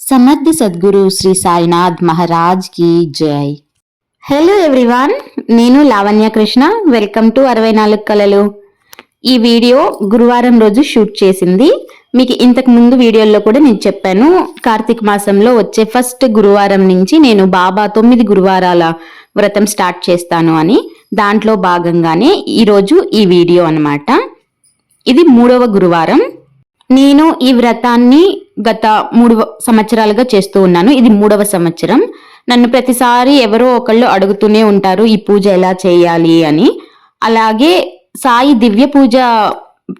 సమర్థ సద్గురు శ్రీ సాయినాథ్ మహారాజ్కి జై. హలో ఎవ్రీవాన్ నేను లావణ్య కృష్ణ. వెల్కమ్ టు అరవై నాలుగు కళలు. ఈ వీడియో గురువారం రోజు షూట్ చేసింది. మీకు ఇంతకు ముందు వీడియోల్లో కూడా నేను చెప్పాను కార్తీక మాసంలో వచ్చే ఫస్ట్ గురువారం నుంచి నేను బాబా తొమ్మిది గురువారాల వ్రతం స్టార్ట్ చేస్తాను అని దాంట్లో భాగంగానే ఈరోజు ఈ వీడియో అన్నమాట. ఇది మూడవ గురువారం. నేను ఈ వ్రతాన్ని గత మూడు సంవత్సరాలుగా చేస్తూ ఉన్నాను. ఇది మూడవ సంవత్సరం. నన్ను ప్రతిసారి ఎవరో ఒకళ్ళు అడుగుతూనే ఉంటారు ఈ పూజ ఎలా చేయాలి? అని. అలాగే సాయి దివ్య పూజ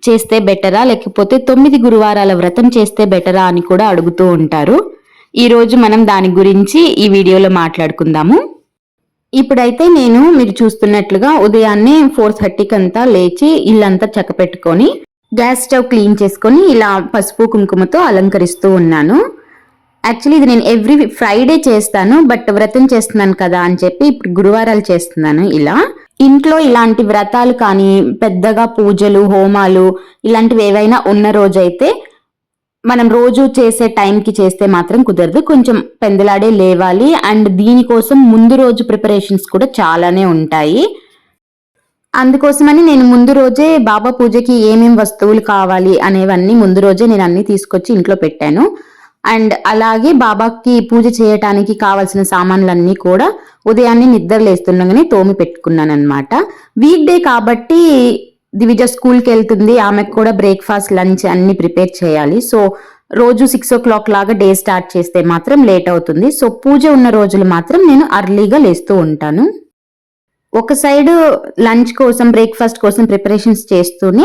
చేస్తే బెటరా? లేకపోతే తొమ్మిది గురువారాల వ్రతం చేస్తే బెటరా అని కూడా అడుగుతూ ఉంటారు. ఈరోజు మనం దాని గురించి ఈ వీడియోలో మాట్లాడుకుందాము. ఇప్పుడైతే నేను మీరు చూస్తున్నట్లుగా ఉదయాన్నే ఫోర్ థర్టీకి అంతా లేచి ఇల్లంతా చక్కపెట్టుకొని గ్యాస్ స్టవ్ క్లీన్ చేసుకొని ఇలా పసుపు కుంకుమతో అలంకరిస్తూ ఉన్నాను. యాక్చువల్లీ ఇది నేను ఎవ్రీ ఫ్రైడే చేస్తాను బట్ వ్రతం చేస్తున్నాను కదా అని చెప్పి ఇప్పుడు గురువారాలు చేస్తున్నాను ఇలా. ఇంట్లో ఇలాంటి వ్రతాలు కానీ పెద్దగా పూజలు హోమాలు ఇలాంటివి ఏవైనా ఉన్న రోజైతే మనం రోజు చేసే టైంకి చేస్తే మాత్రం కుదరదు. కొంచెం పెందలాడే లేవాలి. అండ్ దీనికోసం ముందు రోజు ప్రిపరేషన్స్ కూడా చాలానే ఉంటాయి. అందుకోసమని నేను ముందు రోజే బాబా పూజకి ఏమేం వస్తువులు కావాలి అనేవన్నీ ముందు రోజే నేను అన్ని తీసుకొచ్చి ఇంట్లో పెట్టాను. అండ్ అలాగే బాబాకి పూజ చేయటానికి కావాల్సిన సామాన్లన్నీ కూడా ఉదయాన్నే నిద్ర లేస్తుండగానే తోమి పెట్టుకున్నాను అనమాట వీక్ డే కాబట్టి దివిజ స్కూల్కి వెళ్తుంది. ఆమెకు కూడా బ్రేక్ఫాస్ట్ లంచ్ అన్ని ప్రిపేర్ చేయాలి. సో రోజు సిక్స్ ఓ క్లాక్ లాగా డే స్టార్ట్ చేస్తే మాత్రం లేట్ అవుతుంది. సో పూజ ఉన్న రోజులు మాత్రం నేను అర్లీగా లేస్తూ ఉంటాను. ఒక సైడు లంచ్ కోసం బ్రేక్ఫాస్ట్ కోసం ప్రిపరేషన్స్ చేస్తూనే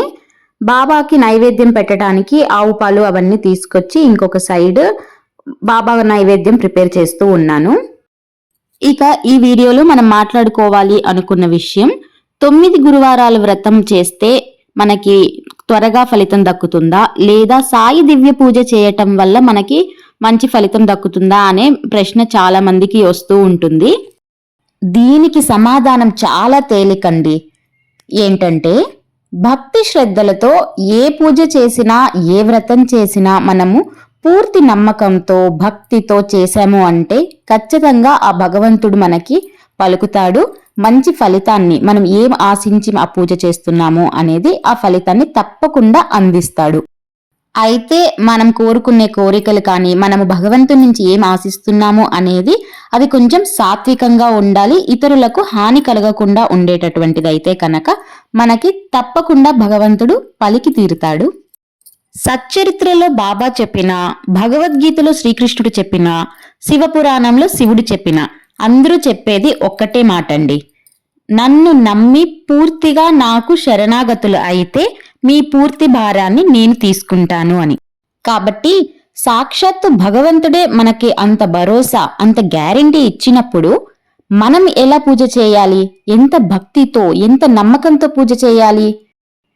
బాబాకి నైవేద్యం పెట్టడానికి ఆవు పాలు అవన్నీ తీసుకొచ్చి ఇంకొక సైడ్ బాబా నైవేద్యం ప్రిపేర్ చేస్తూ ఉన్నాను. ఇక ఈ వీడియోలో మనం మాట్లాడుకోవాలి అనుకున్న విషయం తొమ్మిది గురువారాలు వ్రతం చేస్తే మనకి త్వరగా ఫలితం దక్కుతుందా? లేదా సాయి దివ్య పూజ చేయటం వల్ల మనకి మంచి ఫలితం దక్కుతుందా? అనే ప్రశ్న చాలా మందికి వస్తూ ఉంటుంది. దీనికి సమాధానం చాలా తేలికండి. ఏంటంటే భక్తి శ్రద్ధలతో ఏ పూజ చేసినా ఏ వ్రతం చేసినా మనము పూర్తి నమ్మకంతో భక్తితో చేశాము అంటే ఖచ్చితంగా ఆ భగవంతుడు మనకి పలుకుతాడు. మంచి ఫలితాన్ని మనం ఏం ఆశించి ఆ పూజ చేస్తున్నాము అనేది ఆ ఫలితాన్ని తప్పకుండా అందిస్తాడు. అయితే మనం కోరుకునే కోరికలు కానీ మనము భగవంతుని నుంచి ఏం ఆశిస్తున్నాము అనేది అది కొంచెం సాత్వికంగా ఉండాలి. ఇతరులకు హాని కలగకుండా ఉండేటటువంటిది అయితే కనుక మనకి తప్పకుండా భగవంతుడు పలికి తీరుతాడు. సచ్చరిత్రలో బాబా చెప్పిన భగవద్గీతలో శ్రీకృష్ణుడు చెప్పిన శివపురాణంలో శివుడు చెప్పిన అందరూ చెప్పేది ఒక్కటే మాట అండి నన్ను నమ్మి పూర్తిగా నాకు శరణాగతులు అయితే మీ పూర్తి భారాన్ని నేను తీసుకుంటాను అని. కాబట్టి సాక్షాత్తు భగవంతుడే మనకి అంత భరోసా అంత గ్యారంటీ ఇచ్చినప్పుడు మనం ఎలా పూజ చేయాలి? ఎంత భక్తితో ఎంత నమ్మకంతో పూజ చేయాలి?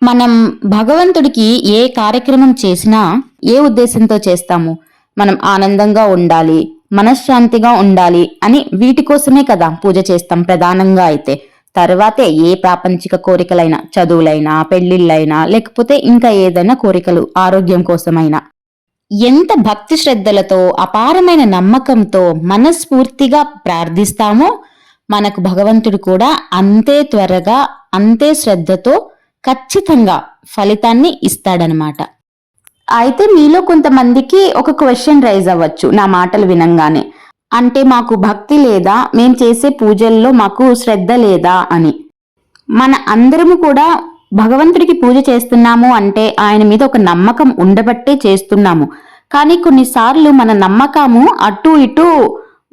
మనం భగవంతుడికి ఏ కార్యక్రమం చేసినా ఏ ఉద్దేశంతో చేస్తాము? మనం ఆనందంగా ఉండాలి మనశ్శాంతిగా ఉండాలి అని వీటి కోసమే కదా పూజ చేస్తాం ప్రధానంగా అయితే. తర్వాతే ఏ ప్రాపంచిక కోరికలైనా చదువులైనా పెళ్ళిళ్ళైనా లేకపోతే ఇంకా ఏదైనా కోరికలు ఆరోగ్యం కోసమైనా. ఎంత భక్తి శ్రద్ధలతో అపారమైన నమ్మకంతో మనస్ఫూర్తిగా ప్రార్థిస్తామో మనకు భగవంతుడు కూడా అంతే త్వరగా అంతే శ్రద్ధతో ఖచ్చితంగా ఫలితాన్ని ఇస్తాడనమాట. అయితే మీలో కొంతమందికి ఒక క్వశ్చన్ రైజ్ అవ్వచ్చు నా మాటలు వినంగానే. అంటే మాకు భక్తి లేదా మేం చేసే పూజల్లో మాకు శ్రద్ధ లేదా అని. మన అందరము కూడా భగవంతుడికి పూజ చేస్తున్నాము అంటే ఆయన మీద ఒక నమ్మకం ఉండబట్టే చేస్తున్నాము. కానీ కొన్నిసార్లు మన నమ్మకము అటు ఇటు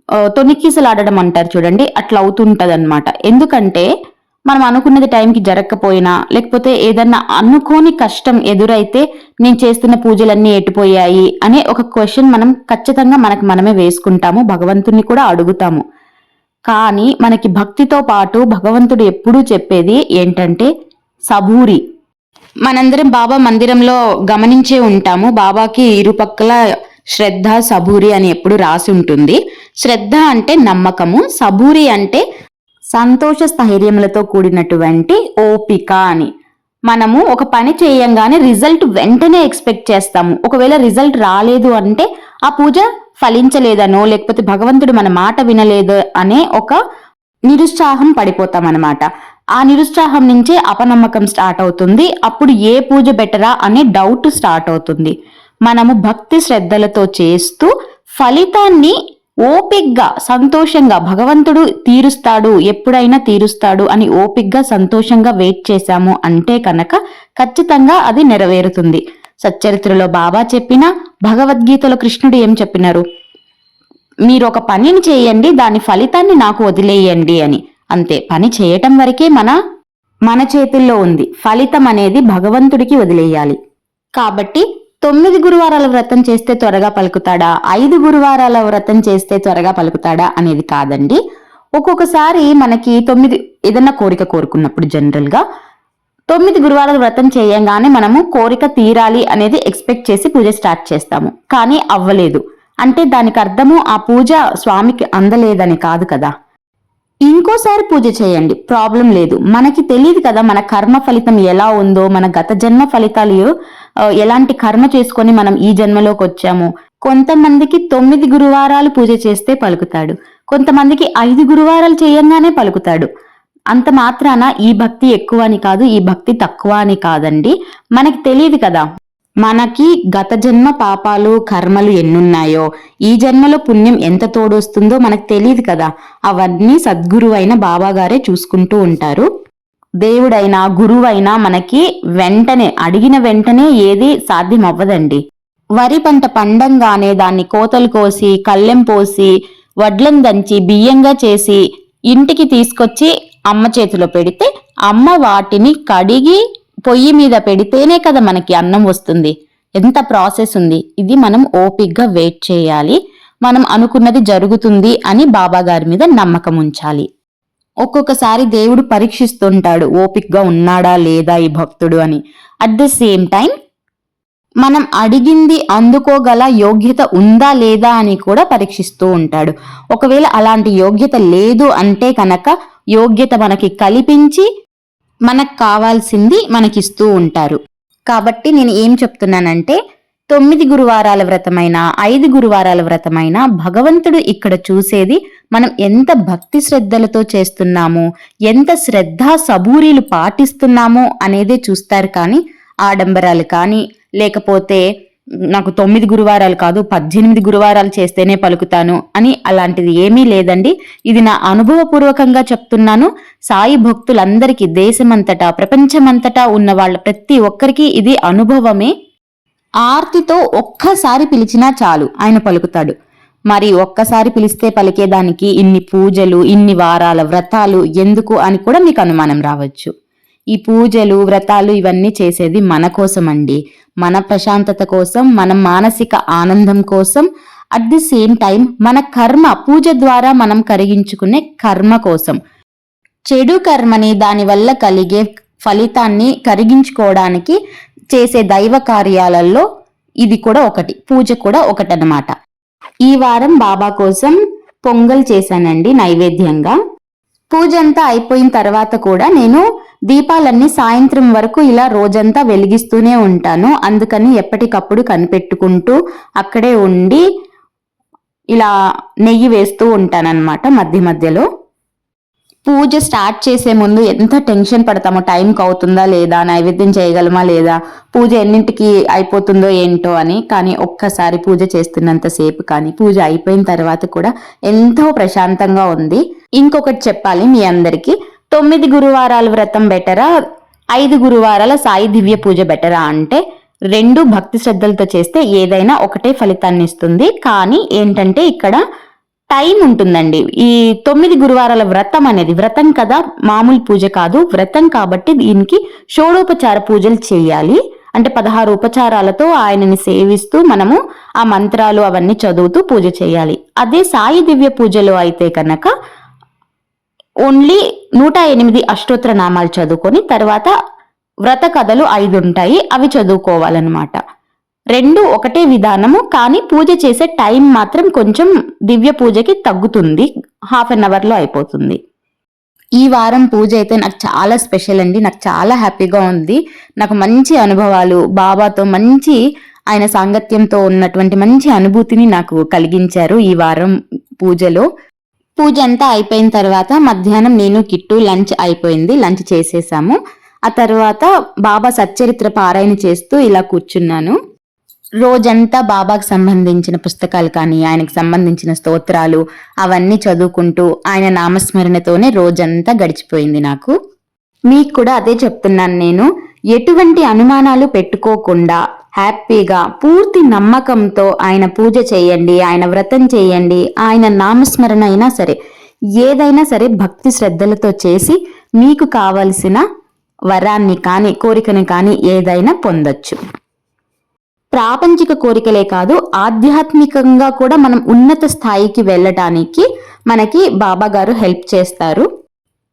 ఆ, అంటారు చూడండి అట్లా అవుతుంటదన్నమాట ఎందుకంటే మనం అనుకున్నది టైంకి జరగకపోయినా లేకపోతే ఏదన్నా అనుకోని కష్టం ఎదురైతే నేను చేస్తున్న పూజలన్నీ ఎటుపోయాయి అనే ఒక క్వశ్చన్ మనం ఖచ్చితంగా మనకు మనమే వేసుకుంటాము భగవంతుణ్ణి కూడా అడుగుతాము. కానీ మనకి భక్తితో పాటు భగవంతుడు ఎప్పుడూ చెప్పేది ఏంటంటే సబూరి. మనందరం బాబా మందిరంలో గమనించే ఉంటాము బాబాకి ఇరుపక్కల శ్రద్ధ సబూరి అని ఎప్పుడు రాసి ఉంటుంది. శ్రద్ధ అంటే నమ్మకము సబూరి అంటే సంతోష స్థైర్యములతో కూడినటువంటి ఓపిక అని. మనము ఒక పని చేయంగానే రిజల్ట్ వెంటనే ఎక్స్పెక్ట్ చేస్తాము. ఒకవేళ రిజల్ట్ రాలేదు అంటే ఆ పూజ ఫలించలేదనో లేకపోతే భగవంతుడు మన మాట వినలేదు అనే ఒక నిరుత్సాహం పడిపోతాం అనమాట ఆ నిరుత్సాహం నుంచే అపనమ్మకం స్టార్ట్ అవుతుంది. అప్పుడు ఏ పూజ బెటరా అనే డౌట్ స్టార్ట్ అవుతుంది. మనము భక్తి శ్రద్ధలతో చేస్తూ ఫలితాన్ని ఓపిగ్గా సంతోషంగా భగవంతుడు తీరుస్తాడు ఎప్పుడైనా తీరుస్తాడు అని ఓపిగ్గా సంతోషంగా వెయిట్ చేశాము అంటే కనుక ఖచ్చితంగా అది నెరవేరుతుంది. సచ్చరిత్రలో బాబా చెప్పిన భగవద్గీతలో కృష్ణుడు ఏం చెప్పినారు? మీరు ఒక పనిని చేయండి దాని ఫలితాన్ని నాకు వదిలేయండి అని. అంతే పని చేయటం వరకే మన మన చేతుల్లో ఉంది. ఫలితం అనేది భగవంతుడికి వదిలేయాలి. కాబట్టి తొమ్మిది గురువారాల వ్రతం చేస్తే త్వరగా పలుకుతాడా? ఐదు గురువారాల వ్రతం చేస్తే త్వరగా పలుకుతాడా అనేది కాదండి. ఒక్కొక్కసారి మనకి తొమ్మిది ఏదన్నా కోరిక కోరుకున్నప్పుడు జనరల్గా తొమ్మిది గురువారాల వ్రతం చేయంగానే మనము కోరిక తీరాలి అనేది ఎక్స్పెక్ట్ చేసి పూజ స్టార్ట్ చేస్తాము. కానీ అవ్వలేదు. అంటే దానికి అర్థము ఆ పూజ స్వామికి అందలేదని కాదు కదా. ఇంకోసారి పూజ చేయండి. ప్రాబ్లం లేదు. మనకి తెలియదు కదా మన కర్మ ఫలితం ఎలా ఉందో మన గత జన్మ ఫలితాలు ఎలాంటి కర్మ చేసుకొని మనం ఈ జన్మలోకి వచ్చాము. కొంతమందికి తొమ్మిది గురువారాలు పూజ చేస్తే పలుకుతాడు. కొంతమందికి ఐదు గురువారాలు చేయంగానే పలుకుతాడు. అంత మాత్రాన ఈ భక్తి ఎక్కువ అని కాదు ఈ భక్తి తక్కువ అని కాదండి. మనకి తెలియదు కదా. మనకి గత జన్మ పాపాలు కర్మలు ఎన్నున్నాయో? ఈ జన్మలో పుణ్యం ఎంత తోడొస్తుందో మనకు తెలియదు కదా. అవన్నీ సద్గురు అయిన బాబాగారే చూసుకుంటూ ఉంటారు. దేవుడైనా గురువైనా మనకి వెంటనే అడిగిన వెంటనే ఏది సాధ్యం అవ్వదండి వరి పంట పండంగానే దాన్ని కోతలు కోసి కళ్ళెం పోసి వడ్లను దంచి బియ్యంగా చేసి ఇంటికి తీసుకొచ్చి అమ్మ చేతిలో పెడితే అమ్మ వాటిని కడిగి పొయ్యి మీద పెడితేనే కదా మనకి అన్నం వస్తుంది. ఎంత ప్రాసెస్ ఉంది? ఇది మనం ఓపిగ్గా వెయిట్ చేయాలి. మనం అనుకున్నది జరుగుతుంది అని బాబా గారి మీద నమ్మకం ఉంచాలి. ఒక్కొక్కసారి దేవుడు పరీక్షిస్తుంటాడు ఓపిక్గా ఉన్నాడా లేదా ఈ భక్తుడు అని. అట్ ద సేమ్ టైం మనం అడిగింది అందుకోగల యోగ్యత ఉందా లేదా అని కూడా పరీక్షిస్తూ ఉంటాడు. ఒకవేళ అలాంటి యోగ్యత లేదు అంటే కనుక యోగ్యత మనకి కల్పించి మనకు కావాల్సింది మనకిస్తూ ఉంటారు. కాబట్టి నేను ఏం చెప్తున్నానంటే తొమ్మిది గురువారాల వ్రతమైన ఐదు గురువారాల వ్రతమైన భగవంతుడు ఇక్కడ చూసేది మనం ఎంత భక్తి శ్రద్ధలతో చేస్తున్నామో ఎంత శ్రద్ధ సబూరీలు పాటిస్తున్నామో అనేదే చూస్తారు కానీ ఆడంబరాలు కానీ లేకపోతే నాకు తొమ్మిది గురువారాలు కాదు పద్దెనిమిది గురువారాలు చేస్తేనే పలుకుతాను అని అలాంటిది ఏమీ లేదండి. ఇది నా అనుభవపూర్వకంగా చెప్తున్నాను. సాయి భక్తులందరికీ దేశమంతటా ప్రపంచమంతటా ఉన్న వాళ్ళ ప్రతి ఒక్కరికి ఇది అనుభవమే. ఆర్తితో ఒక్కసారి పిలిచినా చాలు ఆయన పలుకుతాడు. మరి ఒక్కసారి పిలిస్తే పలికేదానికి ఇన్ని పూజలు ఇన్ని వారాల వ్రతాలు ఎందుకు అని కూడా మీకు అనుమానం రావచ్చు. ఈ పూజలు వ్రతాలు ఇవన్నీ చేసేది మన కోసం అండి మన ప్రశాంతత కోసం మన మానసిక ఆనందం కోసం అట్ ది సేమ్ టైం మన కర్మ పూజ ద్వారా మనం కరిగించుకునే కర్మ కోసం. చెడు కర్మని దానివల్ల కలిగే ఫలితాన్ని కరిగించుకోవడానికి చేసే దైవ కార్యాలలో ఇది కూడా ఒకటి పూజ కూడా ఒకటనమాట ఈ వారం బాబా కోసం పొంగల్ చేశానండి నైవేద్యంగా. పూజంతా అయిపోయిన తర్వాత కూడా నేను దీపాలన్నీ సాయంత్రం వరకు ఇలా రోజంతా వెలిగిస్తూనే ఉంటాను. అందుకని ఎప్పటికప్పుడు కనిపెట్టుకుంటూ అక్కడే ఉండి ఇలా నెయ్యి వేస్తూ ఉంటానన్నమాట మధ్య మధ్యలో. పూజ స్టార్ట్ చేసే ముందు ఎంత టెన్షన్ పడతామో టైంకి అవుతుందా లేదా నైవేద్యం చేయగలమా లేదా పూజ ఎన్నింటికి అయిపోతుందో ఏంటో అని కానీ ఒక్కసారి పూజ చేస్తున్నంతసేపు కానీ పూజ అయిపోయిన తర్వాత కూడా ఎంతో ప్రశాంతంగా ఉంది. ఇంకొకటి చెప్పాలి మీ అందరికీ. తొమ్మిది గురువారాల వ్రతం బెటరా ఐదు గురువారాల సాయి దివ్య పూజ బెటరా అంటే రెండు భక్తి శ్రద్ధలతో చేస్తే ఏదైనా ఒకటే ఫలితాన్ని ఇస్తుంది. కానీ ఏంటంటే ఇక్కడ టైం ఉంటుందండి. ఈ తొమ్మిది గురువారాల వ్రతం అనేది వ్రతం కదా? మామూలు పూజ కాదు. వ్రతం కాబట్టి దీనికి షోడోపచార పూజలు చేయాలి. అంటే పదహారు ఉపచారాలతో ఆయనని సేవిస్తూ మనము ఆ మంత్రాలు అవన్నీ చదువుతూ పూజ చేయాలి. అదే సాయి దివ్య పూజలో అయితే కనుక ఓన్లీ నూట ఎనిమిది అష్టోత్తర నామాలు చదువుకొని తర్వాత వ్రత కథలు ఐదు ఉంటాయి అవి చదువుకోవాలన్నమాట. రెండు ఒకటే విధానము కానీ పూజ చేసే టైం మాత్రం కొంచెం దివ్య పూజకి తగ్గుతుంది. హాఫ్ అన్ అవర్లో అయిపోతుంది. ఈ వారం పూజ అయితే నాకు చాలా స్పెషల్ అండి. నాకు చాలా హ్యాపీగా ఉంది. నాకు మంచి అనుభవాలు బాబాతో మంచి ఆయన సాంగత్యంతో ఉన్నటువంటి మంచి అనుభూతిని నాకు కలిగించారు ఈ వారం పూజలో. పూజ అంతా అయిపోయిన తర్వాత మధ్యాహ్నం నేను కిట్టు లంచ్ అయిపోయింది. లంచ్ చేసేసాము. ఆ తర్వాత బాబా సచ్చరిత్ర పారాయణ చేస్తూ ఇలా కూర్చున్నాను. రోజంతా బాబాకు సంబంధించిన పుస్తకాలు కానీ ఆయనకు సంబంధించిన స్తోత్రాలు అవన్నీ చదువుకుంటూ ఆయన నామస్మరణతోనే రోజంతా గడిచిపోయింది నాకు. మీకు కూడా అదే చెప్తున్నాను నేను. ఎటువంటి అనుమానాలు పెట్టుకోకుండా హ్యాపీగా పూర్తి నమ్మకంతో ఆయన పూజ చేయండి ఆయన వ్రతం చేయండి ఆయన నామస్మరణ అయినా సరే ఏదైనా సరే భక్తి శ్రద్ధలతో చేసి మీకు కావలసిన వరాన్ని కానీ కోరికని కానీ ఏదైనా పొందొచ్చు. ప్రాపంచిక కోరికలే కాదు ఆధ్యాత్మికంగా కూడా మనం ఉన్నత స్థాయికి వెళ్ళటానికి మనకి బాబా గారు హెల్ప్ చేస్తారు.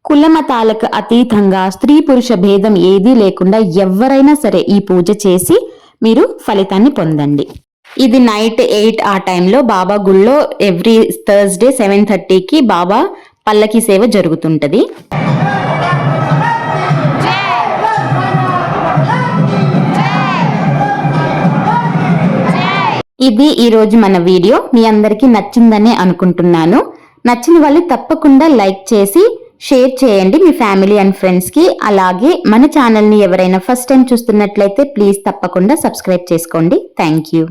కులమతాలకు అతీతంగా స్త్రీ పురుష భేదం ఏదీ లేకుండా ఎవరైనా సరే ఈ పూజ చేసి మీరు ఫలితాన్ని పొందండి. ఇది నైట్ ఎయిట్ ఆ టైంలో బాబా గుళ్ళో ఎవ్రీ థర్స్డే సెవెన్ థర్టీకి బాబా పల్లకి సేవ జరుగుతుంటది. ఇది ఈరోజు మన వీడియో. మీ అందరికీ నచ్చిందని అనుకుంటున్నాను. నచ్చిన వాళ్ళు తప్పకుండా లైక్ చేసి షేర్ చేయండి మీ ఫ్యామిలీ అండ్ ఫ్రెండ్స్కి అలాగే మన ఛానల్ని ఎవరైనా ఫస్ట్ టైం చూస్తున్నట్లయితే ప్లీజ్ తప్పకుండా సబ్స్క్రైబ్ చేసుకోండి. Thank you.